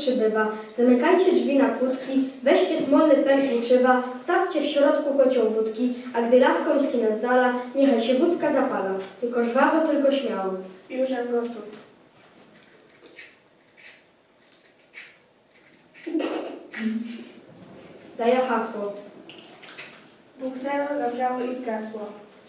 przybywa. Zamykajcie drzwi na kłódki, weźcie smolny pęk uczywa, stawcie w środku kocioł wódki, a gdy las koński nas dala, niechaj się wódka zapala. Tylko żwawo, tylko śmiało. Już jak gotów. Daję hasło. Buchnęło, zawrzało i zgasło.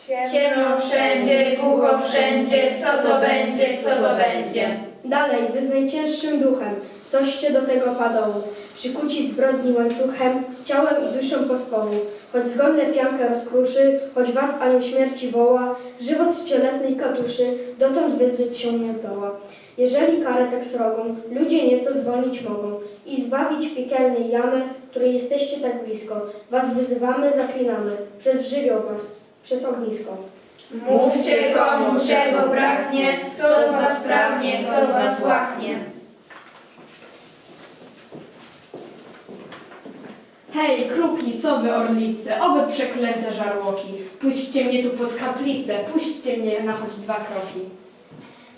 Ciemno wszędzie, głucho wszędzie, co to będzie, co to będzie. Dalej, wy z najcięższym duchem, coście do tego padołu, przykuci zbrodni łańcuchem, z ciałem i duszą pospołu, choć zgodne piankę rozkruszy, choć was anioł śmierci woła, żywot z cielesnej katuszy, dotąd wydrzeć się nie zdoła. Jeżeli karę tak srogą, ludzie nieco zwolnić mogą i zbawić piekielnej jamy, której jesteście tak blisko, was wyzywamy, zaklinamy, przez żywioł was, przez ognisko. Mówcie komu czego braknie, kto z was pragnie, kto z was łachnie. Hej, kruki, sowy, orlice, owe przeklęte żarłoki, puśćcie mnie tu pod kaplicę, puśćcie mnie na choć dwa kroki.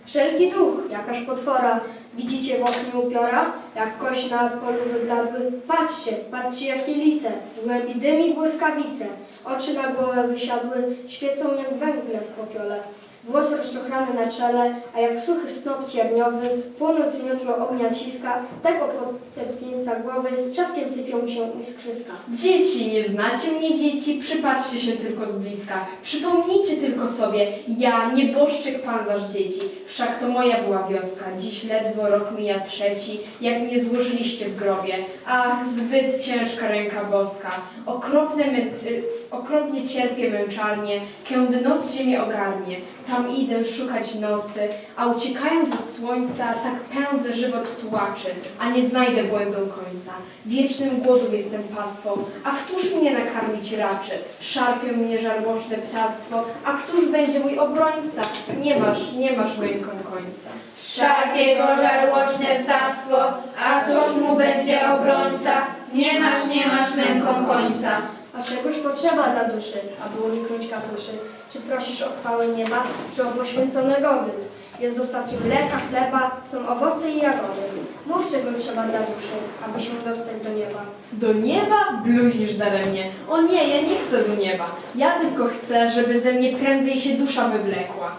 Wszelki duch, jakaż potwora, widzicie w oknie upiora, jak kość na polu wybladły. Patrzcie, patrzcie jakie lice, w głębi dym i błyskawice, oczy na głowę wysiadły, świecą jak węgle w popiole. Włos rozczochrany na czele, a jak suchy snop cierniowy, płonąc miotło ognia ciska, tak o potępieńca głowy z trzaskiem sypią się iskrzyska. Dzieci, nie znacie mnie dzieci? Przypatrzcie się tylko z bliska. Przypomnijcie tylko sobie, ja, nieboszczyk pan wasz dzieci. Wszak to moja była wioska, dziś ledwo rok mija trzeci, jak mnie złożyliście w grobie. Ach, zbyt ciężka ręka boska. Okropne y, okropnie cierpię męczarnie, kiedy noc się mnie ogarnie. Tam idę szukać nocy, a uciekając od słońca, tak pędzę żywot tułaczy, a nie znajdę błędą końca. Wiecznym głodu jestem pastwą, a któż mnie nakarmić raczy? Szarpią mnie żarłoczne ptactwo, a któż będzie mój obrońca? Nie masz, nie masz męką końca. Szarpie go żarłoczne ptactwo, a któż mu będzie obrońca? Nie masz, nie masz męką końca. A czegoś potrzeba dla duszy, aby uniknąć katuszy. Czy prosisz o chwałę nieba, czy o poświęcone gody? Jest dostatkiem mleka, chleba, są owoce i jagody. Mów, czego trzeba dla duszy, aby się dostać do nieba. Do nieba? Bluźnisz daremnie. O nie, ja nie chcę do nieba. Ja tylko chcę, żeby ze mnie prędzej się dusza wywlekła.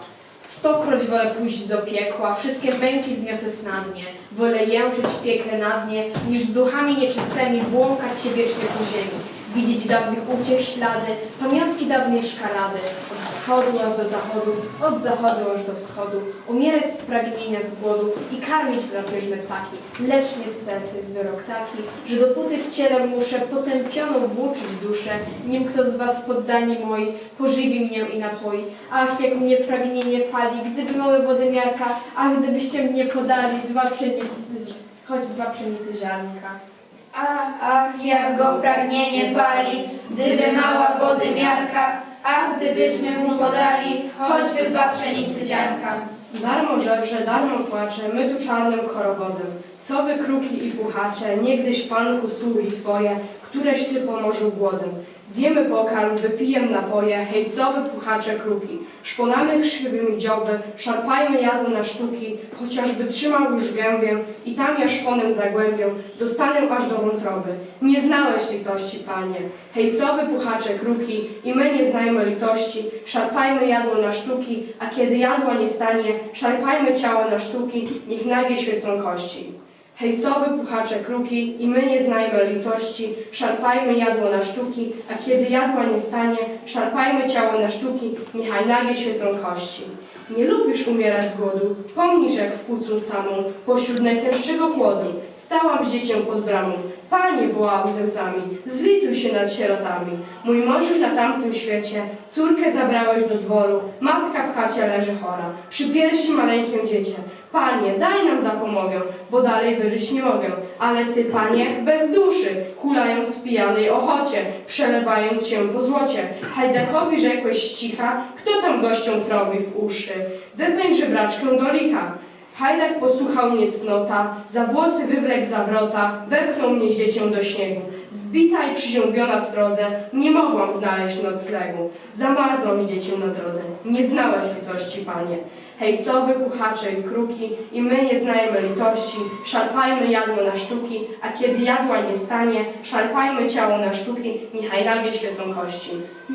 Stokroć wolę pójść do piekła, wszystkie męki zniosę snadnie. Wolę jęczyć w piekle na dnie, niż z duchami nieczystymi błąkać się wiecznie po ziemi. Widzieć dawnych uciech ślady, pamiątki dawnej szkarady. Od wschodu aż do zachodu, od zachodu aż do wschodu. Umierać z pragnienia, z głodu i karmić drapieżne ptaki. Lecz niestety wyrok taki, że dopóty w ciele muszę potępioną włóczyć duszę, nim kto z was poddani moi pożywi mnie i napoi. Ach, jak mnie pragnienie pali, gdyby małe wody miarka, ach, gdybyście mnie podali dwa pszenicy, choć dwa pszenicy ziarnka. Ach, jak go pragnienie pali, gdyby mała wody miarka, ach, gdybyśmy mu podali, choćby dwa pszenicy ziarnka. Darmo żebrze, darmo płacze, my tu czarnym korowodem. Sowy, kruki i puchacze, niegdyś Panku sługi Twoje, któreś Ty pomorzył głodem. Zjemy pokarm, wypijem napoje, hej sowy, puchacze, kruki. Szponamy krzywymi dzioby, szarpajmy jadło na sztuki, chociażby trzymał już gębię i tam ja szponem zagłębię, dostanę aż do wątroby. Nie znałeś litości, Panie. Hej sowy, puchacze, kruki i my nie znajmy litości, szarpajmy jadło na sztuki, a kiedy jadła nie stanie, szarpajmy ciało na sztuki, niech nagie świecą kości. Hej sowy, puchacze, kruki i my nie znajmy litości, szarpajmy jadło na sztuki, a kiedy jadła nie stanie, szarpajmy ciało na sztuki, niechaj nagie świecą kości. Nie lubisz umierać z głodu, pomnisz jak w płucu samą, pośród najcięższego głodu. Stałam z dzieciem pod bramą, Panie wołał ze łzami, zlituj się nad sierotami. Mój mąż już na tamtym świecie, córkę zabrałeś do dworu, matka w chacie leży chora, przy piersi maleńkiem dziecię. Panie, daj nam zapomogę, bo dalej wyżyć nie mogę. Ale ty, panie, bez duszy, hulając pijanej ochocie, przelewając się po złocie. Hajdakowi rzekłeś cicha, kto tam gościom trąbi w uszy? Wypędź żebraczkę do licha. Hajdak posłuchał mnie cnota, za włosy wywlekł zawrota, wepchnął mnie z dziecią do śniegu. Zbita i przyziębiona w drodze, nie mogłam znaleźć noclegu. Zamarzło mi dziecię na drodze, nie znałeś litości, panie. Hej, sowy, puchacze i kruki, i my nie znajemy litości, szarpajmy jadło na sztuki, a kiedy jadła nie stanie, szarpajmy ciało na sztuki, niechaj nagie świecą kości.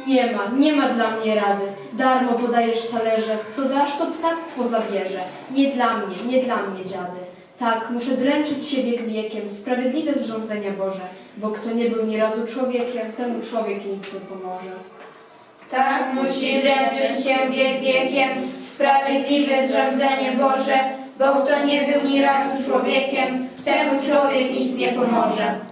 Nie ma, nie ma dla mnie rady. Darmo podajesz talerze, co dasz, to ptactwo zabierze. Nie dla mnie, nie dla mnie, dziady. Tak, muszę dręczyć się wiek wiekiem, sprawiedliwe zrządzenia Boże, bo kto nie był ni razu człowiekiem, temu człowiek nic nie pomoże. Tak musi dręczyć się wiek wiekiem, sprawiedliwe zrządzenie Boże, bo kto nie był ni razu człowiekiem, temu człowiek nic nie pomoże.